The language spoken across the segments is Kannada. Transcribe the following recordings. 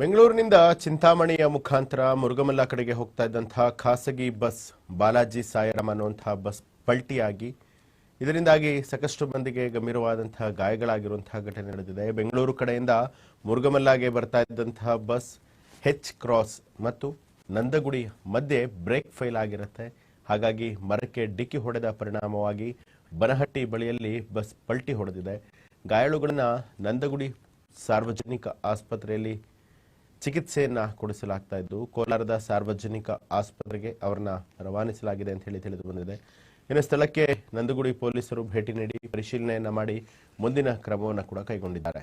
ಬೆಂಗಳೂರಿನಿಂದ ಚಿಂತಾಮಣಿಯ ಮುಖಾಂತರ ಮುರುಗಮಲ್ಲ ಕಡೆಗೆ ಹೋಗ್ತಾ ಇದ್ದಂತಹ ಖಾಸಗಿ ಬಸ್ ಬಾಲಾಜಿ ಸಾಯರಾಮ್ ಅನ್ನುವಂತಹ ಬಸ್ ಪಲ್ಟಿಯಾಗಿ, ಇದರಿಂದಾಗಿ ಸಾಕಷ್ಟು ಮಂದಿಗೆ ಗಂಭೀರವಾದಂತಹ ಗಾಯಗಳಾಗಿರುವಂತಹ ಘಟನೆ ನಡೆದಿದೆ. ಬೆಂಗಳೂರು ಕಡೆಯಿಂದ ಮುರುಗಮಲ್ಲಾಗೆ ಬರ್ತಾ ಇದ್ದಂತಹ ಬಸ್ ಹೆಚ್ ಕ್ರಾಸ್ ಮತ್ತು ನಂದಗುಡಿ ಮಧ್ಯೆ ಬ್ರೇಕ್ ಫೈಲ್ ಆಗಿರುತ್ತೆ. ಹಾಗಾಗಿ ಮರಕ್ಕೆ ಡಿಕ್ಕಿ ಹೊಡೆದ ಪರಿಣಾಮವಾಗಿ ಬನಹಟ್ಟಿ ಬಳಿಯಲ್ಲಿ ಬಸ್ ಪಲ್ಟಿ ಹೊಡೆದಿದೆ. ಗಾಯಾಳುಗಳನ್ನ ನಂದಗುಡಿ ಸಾರ್ವಜನಿಕ ಆಸ್ಪತ್ರೆಯಲ್ಲಿ ಚಿಕಿತ್ಸೆಯನ್ನ ಕೊಡಿಸಲಾಗ್ತಾ ಇದ್ದು, ಕೋಲಾರದ ಸಾರ್ವಜನಿಕ ಆಸ್ಪತ್ರೆಗೆ ಅವರನ್ನ ರವಾನಿಸಲಾಗಿದೆ ಅಂತ ಹೇಳಿ ತಿಳಿದು ಬಂದಿದೆ. ಇನ್ನು ಸ್ಥಳಕ್ಕೆ ನಂದಗುಡಿ ಪೊಲೀಸರು ಭೇಟಿ ನೀಡಿ ಪರಿಶೀಲನೆಯನ್ನ ಮಾಡಿ ಮುಂದಿನ ಕ್ರಮವನ್ನು ಕೂಡ ಕೈಗೊಂಡಿದ್ದಾರೆ.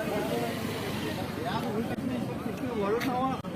我是看望。